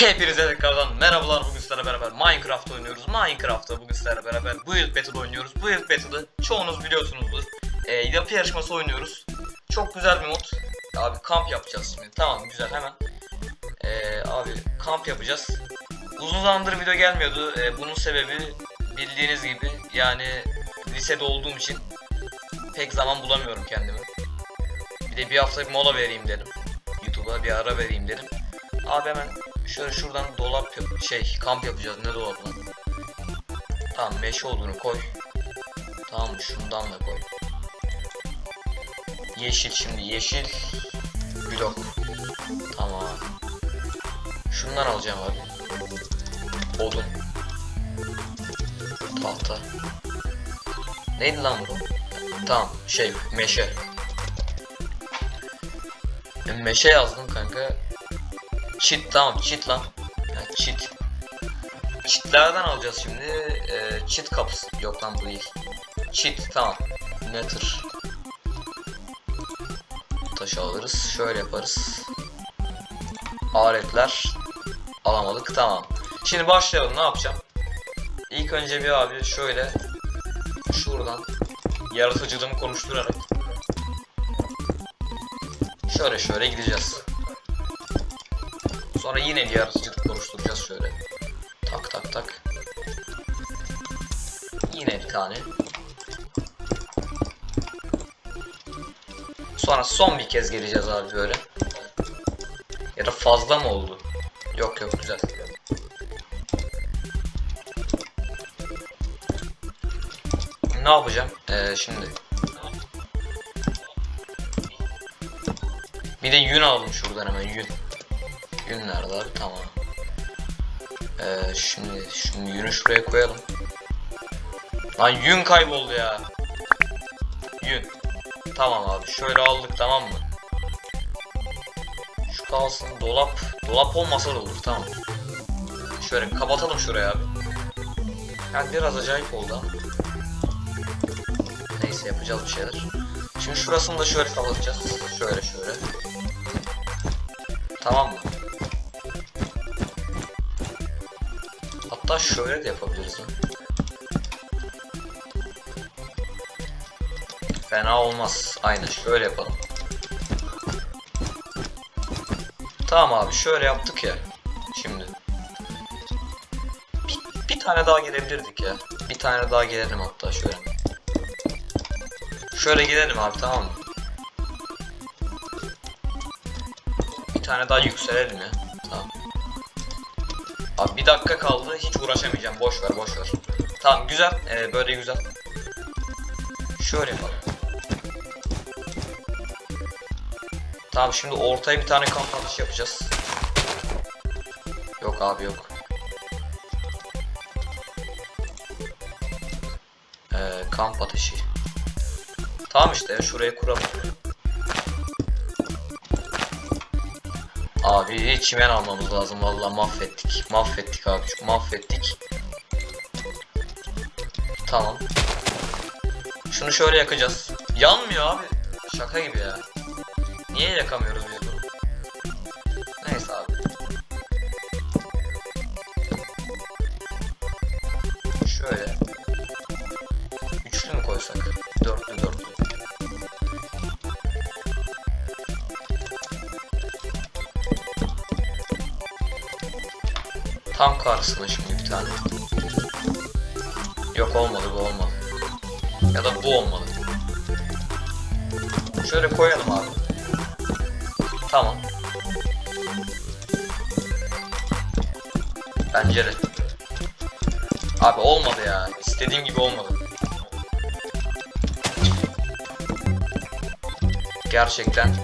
Hepinize tekrardan merhabalar bugün sizlerle beraber Minecraft oynuyoruz. Minecraft'ta bugün sizlerle beraber Build Battle oynuyoruz. Build Battle'ı çoğunuz biliyorsunuzdur. Ee, yapı yarışması oynuyoruz. Çok güzel bir mod. Abi kamp yapacağız şimdi. Tamam güzel hemen. Ee, abi kamp yapacağız. Uzun zamandır video gelmiyordu. Ee, bunun sebebi bildiğiniz gibi yani lisede olduğum için pek zaman bulamıyorum kendime. Bir de bir hafta bir mola vereyim dedim. YouTube'a bir ara vereyim dedim. Abi hemen şöyle şuradan dolap yap şey kamp yapacağız ne dolabı lan? Tamam meşe olduğunu koy. Tamam şundan da koy. Yeşil şimdi yeşil blok. Tamam. Şundan alacağım abi. Odun. Tahta. Neydi lan bu? Tamam şey meşe. E, Meşe yazdım kanka. Çit tamam çit lan. Ha, çit. Çitlerden alacağız şimdi. Ee, çit kapısı. Yok lan bu değil. Çit tamam. Nether. Taşı alırız. Şöyle yaparız. Aletler. Alamadık tamam. Şimdi başlayalım ne yapacağım? İlk önce bir abi şöyle şuradan yaratıcılığımı konuşturarak şöyle şöyle gideceğiz. Sonra yine bir yaratıcılık oluşturacağız şöyle. Tak tak tak. Yine bir tane. Sonra son bir kez geleceğiz abi böyle. Ya da fazla mı oldu? Yok yok güzel. Ne yapacağım? Ee, şimdi. Bir de yün aldım şuradan hemen yün. Yün nerede abi? Tamam. Ee, şimdi şimdi yünü şuraya koyalım. Lan yün kayboldu ya. Yün. Tamam abi. Şöyle aldık tamam mı? Şu kalsın. Dolap. Dolap olmasa da olur tamam. Şöyle kapatalım şuraya abi. Yani biraz acayip oldu ama. Neyse yapacağız bir şeyler. Şimdi şurasını da şöyle kapatacağız. Şöyle şöyle. Tamam mı? Hatta şöyle de yapabiliriz. Fena olmaz. Aynen şöyle yapalım. Tamam abi şöyle yaptık ya. Şimdi. Bir, bir tane daha gelebilirdik ya. Bir tane daha gelelim hatta şöyle. Şöyle gidelim abi tamam mı? Bir tane daha yükselelim ya. Abi bir dakika kaldı. Hiç uğraşamayacağım. Boş ver, boş ver. Tamam güzel. Ee, böyle güzel. Şöyle yapalım. Tamam şimdi ortaya bir tane kamp ateşi yapacağız. Yok abi yok. Ee, kamp ateşi. Tamam işte şuraya kuralım. Abi çimen almamız lazım vallahi mahvettik. Mahvettik abi mahvettik. Tamam. Şunu şöyle yakacağız. Yanmıyor abi. Şaka gibi ya. Niye yakamıyoruz Tam karşısına şimdi bir tane. Yok olmadı bu olmadı. Ya da bu olmalı. Şöyle koyalım abi. Tamam. Pencere. Abi olmadı ya. İstediğim gibi olmadı. Gerçekten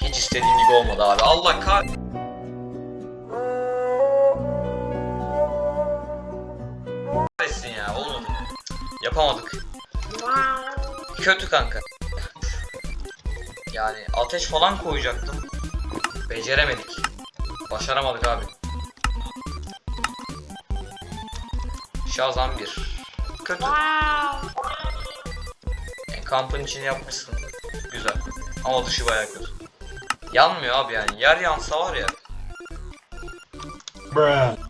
hiç istediğim gibi olmadı abi. Allah kah... Yapamadık. Kötü kanka. Yani ateş falan koyacaktım. Beceremedik. Başaramadık abi. Şazam bir. Kötü. Yani kampın içini yapmışsın. Güzel. Ama dışı bayağı kötü. Yanmıyor abi yani. Yer yansa var ya. Bruh.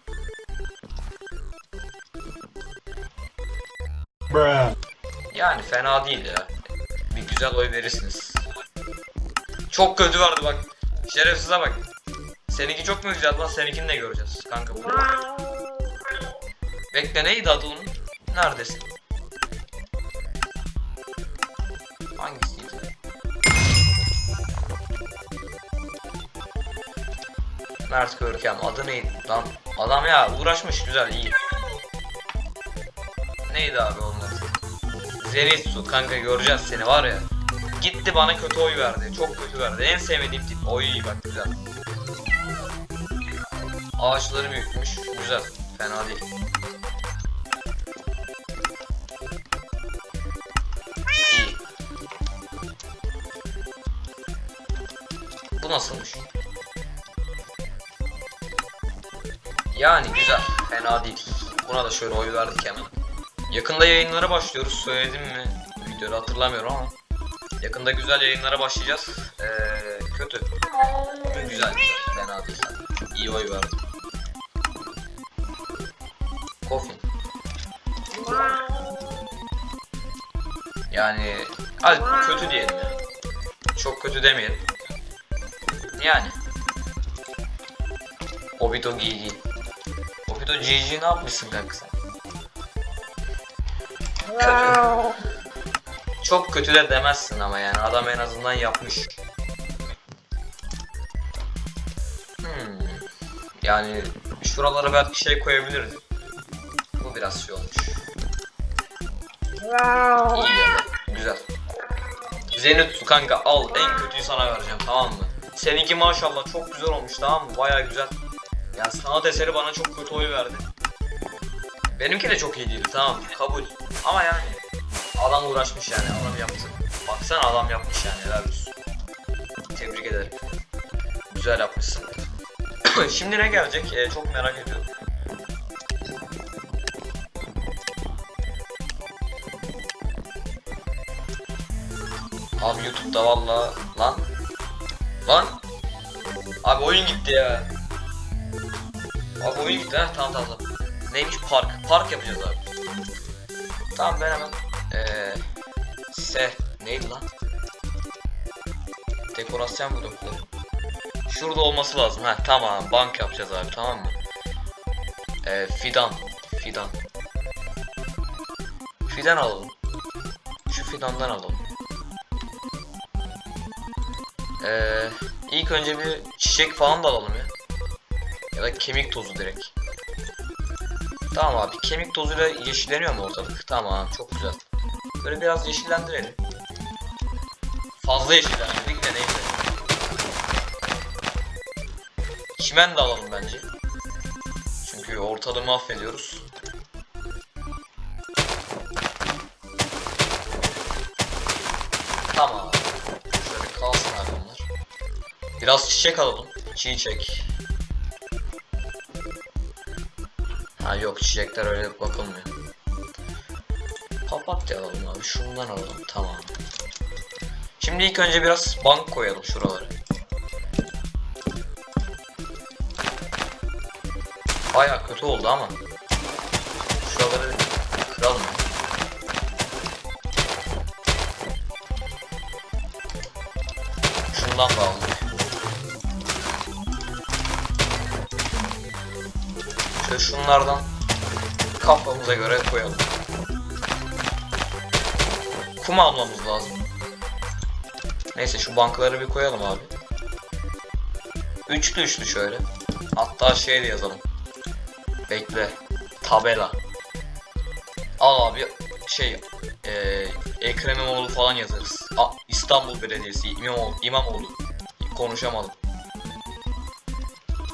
Yani fena değil ya. Bir güzel oy verirsiniz. Çok kötü vardı bak. Şerefsize bak. Seninki çok mu güzel lan? Seninkini de göreceğiz kanka. Bu. Bekle neydi adı onun? Neredesin? Hangisiydi? Mert Görkem adı neydi lan? Adam ya uğraşmış güzel iyi. Neydi abi onun adı? Zenitsu kanka göreceğiz seni var ya. Gitti bana kötü oy verdi. Çok kötü verdi. En sevmediğim tip. Oy bak güzel. Ağaçları büyütmüş. Güzel. Fena değil. İyi. Bu nasılmış? Yani güzel. Fena değil. Buna da şöyle oy verdik hemen. Yakında yayınlara başlıyoruz. Söyledim mi? Videoda hatırlamıyorum ama. Yakında güzel yayınlara başlayacağız. Ee, kötü. Güzel güzel. Fena değil. İyi oy verdim. Coffin. Yani hadi kötü diyelim ya. Çok kötü demeyelim. Yani. Obito GG. Obito GG ne yapmışsın kanka sen? Çok kötü de demezsin ama yani adam en azından yapmış. Hmm. Yani şuralara belki şey koyabilirdi. Bu biraz şey olmuş. İyi geldi. Güzel. Zenitsu kanka al en kötüyü sana vereceğim tamam mı? Seninki maşallah çok güzel olmuş tamam mı? Baya güzel. Ya sanat eseri bana çok kötü oy verdi. Benimki de çok iyi değildi tamam kabul. Ama yani adam uğraşmış yani adam yaptı. Baksana adam yapmış yani helal olsun. Tebrik ederim. Güzel yapmışsın. Şimdi ne gelecek? Ee, çok merak ediyorum. Abi YouTube'da valla lan lan abi oyun gitti ya. Abi oyun gitti ha tamam tamam. Neymiş park? Park yapacağız abi. Tamam ben hemen eee se neydi lan? Dekorasyon blokları. Şurada olması lazım. Ha tamam bank yapacağız abi tamam mı? Eee fidan fidan. Fidan alalım. Şu fidandan alalım. Eee ilk önce bir çiçek falan da alalım ya. Ya da kemik tozu direkt. Tamam abi kemik tozuyla yeşilleniyor mu ortalık? Tamam çok güzel. Böyle biraz yeşillendirelim. Fazla yeşillendirdik de neyse. Çimen de alalım bence. Çünkü ortalığı mahvediyoruz. Tamam. Şöyle kalsın abi bunlar. Biraz çiçek alalım. Çiçek. Yok çiçekler öyle bakılmıyor. Papatya alalım abi. Şundan alalım. Tamam. Şimdi ilk önce biraz bank koyalım şuralara. Baya kötü oldu ama. Şuraları kıralım. Şundan da aldık. Şöyle şunlardan kafamıza göre koyalım. Kum almamız lazım. Neyse şu bankları bir koyalım abi. Üçlü üçlü şöyle. Hatta şey de yazalım. Bekle. Tabela. Al abi şey eee Ekrem İmamoğlu falan yazarız. A, İstanbul Belediyesi İmamoğlu, İmamoğlu. Konuşamadım.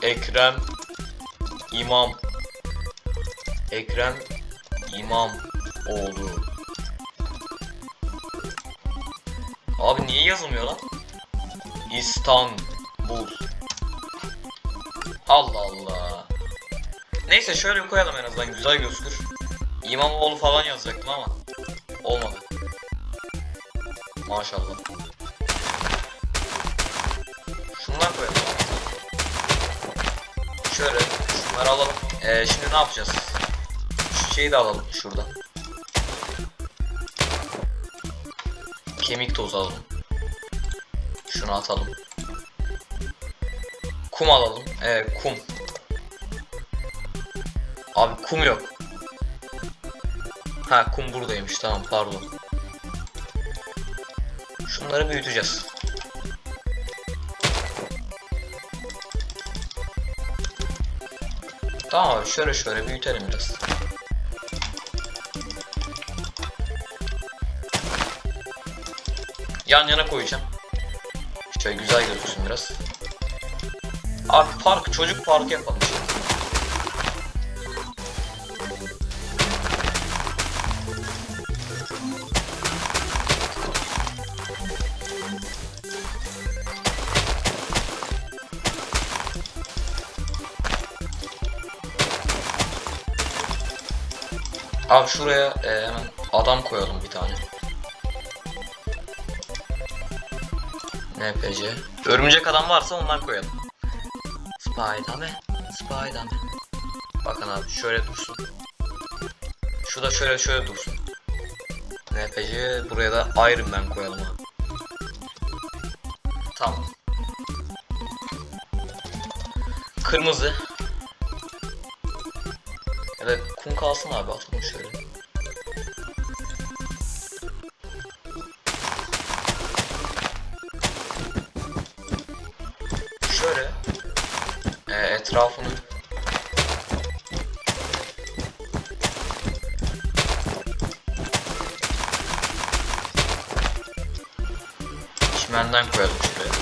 Ekrem İmam Ekrem İmamoğlu Abi niye yazılmıyor lan? İstanbul. Allah Allah. Neyse şöyle bir koyalım en azından güzel gözükür. İmamoğlu falan yazacaktım ama Olmadı. Maşallah. Şundan koyalım. Şöyle şundan Bunları alalım. Ee, şimdi ne yapacağız? Şeyi de alalım şuradan. Kemik tozu alalım. Şunu atalım. Kum alalım. Evet kum. Abi kum yok. Ha kum buradaymış tamam pardon. Şunları büyüteceğiz. Tamam şöyle şöyle büyütelim biraz. Yan yana koyacağım. Şöyle güzel gözüksün biraz. Abi park, çocuk parkı yapalım. Abi şuraya e, hemen adam koyalım bir tane. NPC. Örümcek adam varsa ondan koyalım. Spiderman, Spiderman. Bakın abi şöyle dursun. Şu da şöyle şöyle dursun. NPC buraya da Iron Man koyalım abi. Tamam. Kırmızı. Da kum kalsın abi atalım. Şöyle etrafını çimenden koyalım şuraya.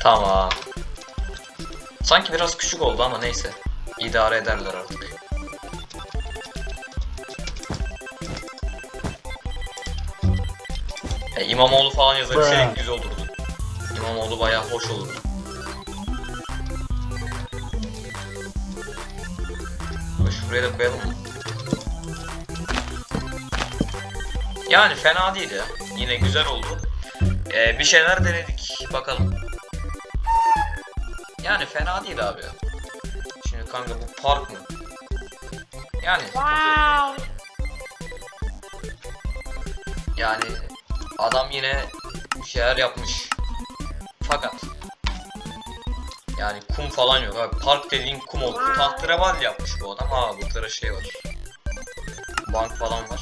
Tamam. Sanki biraz küçük oldu ama neyse. İdare ederler artık. E, İmamoğlu falan yazabilseydik güzel olurdu. İmamoğlu bayağı hoş olurdu. Şuraya da koyalım mı? Yani fena değil ya. Yine güzel oldu. Ee, bir şeyler denedik. Bakalım. Yani fena değil abi ya. Şimdi kanka bu park mı? Yani Wow. yani adam yine bir şeyler yapmış. Fakat yani kum falan yok abi. Park dediğin kum oldu. Tahtereval yapmış bu adam. Ha burada şey var. Bank falan var.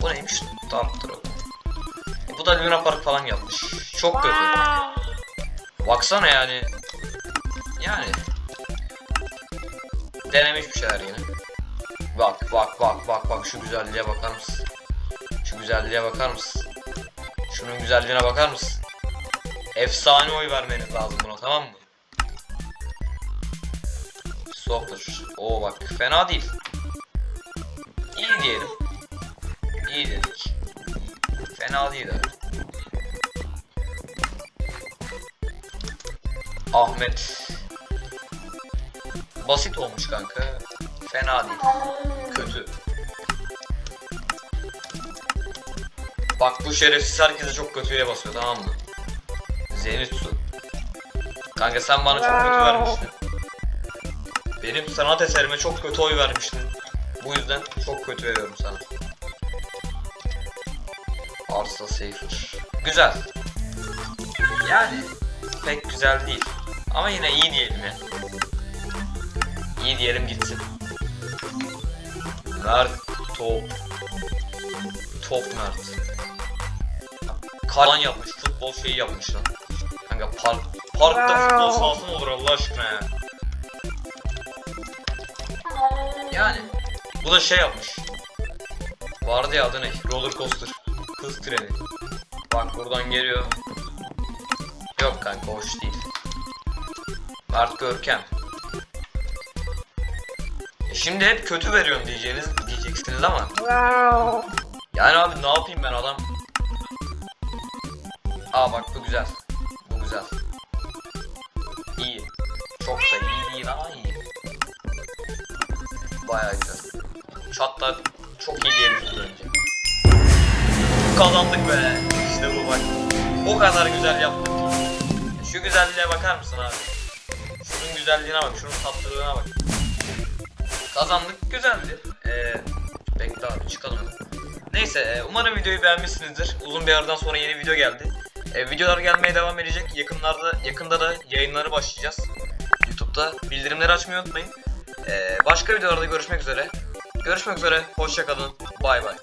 Bu neymiş? Tahtereval. E, Bu da Luna Park falan yapmış. Çok kötü. Baksana yani. Yani. Denemiş bir şeyler yine. Bak bak bak bak bak şu güzelliğe bakar mısın? Şu güzelliğe bakar mısın? Şunun güzelliğine bakar mısın? Efsane oy vermeniz lazım buna tamam mı? Soccer. Oo bak fena değil. İyi diyelim. İyi dedik. Fena değil abi. Ahmet. Basit olmuş kanka. Fena değil. Kötü. Bak bu şerefsiz herkese çok kötüye basıyor tamam mı? Zenitsu. Kanka sen bana çok kötü vermiştin. Benim sanat eserime çok kötü oy vermiştin. Bu yüzden çok kötü veriyorum sana. Arsa Safer. Güzel. Yani pek güzel değil. Ama yine iyi diyelim ya. İyi diyelim gitsin. Mert top. Top Mert. Kalan yapmış, futbol şeyi yapmış lan. Kanka park, parkta futbol sahası mı olur Allah aşkına ya? Yani bu da şey yapmış. Vardı ya adı ne? Roller coaster. Hız treni. Bak buradan geliyor. Yok kanka hoş değil. Mert Görkem. Şimdi hep kötü veriyorum diyeceğiniz diyeceksiniz ama yani abi ne yapayım ben adam Aa bak bu güzel Bu güzel İyi Çok da iyi değil ama iyi Baya güzel Şu hatta çok iyi diyebiliriz önce Kazandık be. İşte bu bak. O kadar güzel yaptık. Şu güzelliğe bakar mısın abi? Şunun güzelliğine bak, şunun tatlılığına bak. Kazandık, güzeldi. Ee, bekle abi çıkalım. Neyse, e, umarım videoyu beğenmişsinizdir. Uzun bir aradan sonra yeni video geldi. E, videolar gelmeye devam edecek. Yakınlarda, yakında da yayınları başlayacağız. YouTube'da bildirimleri açmayı unutmayın. E, başka videolarda görüşmek üzere. Görüşmek üzere, hoşçakalın, bay bay.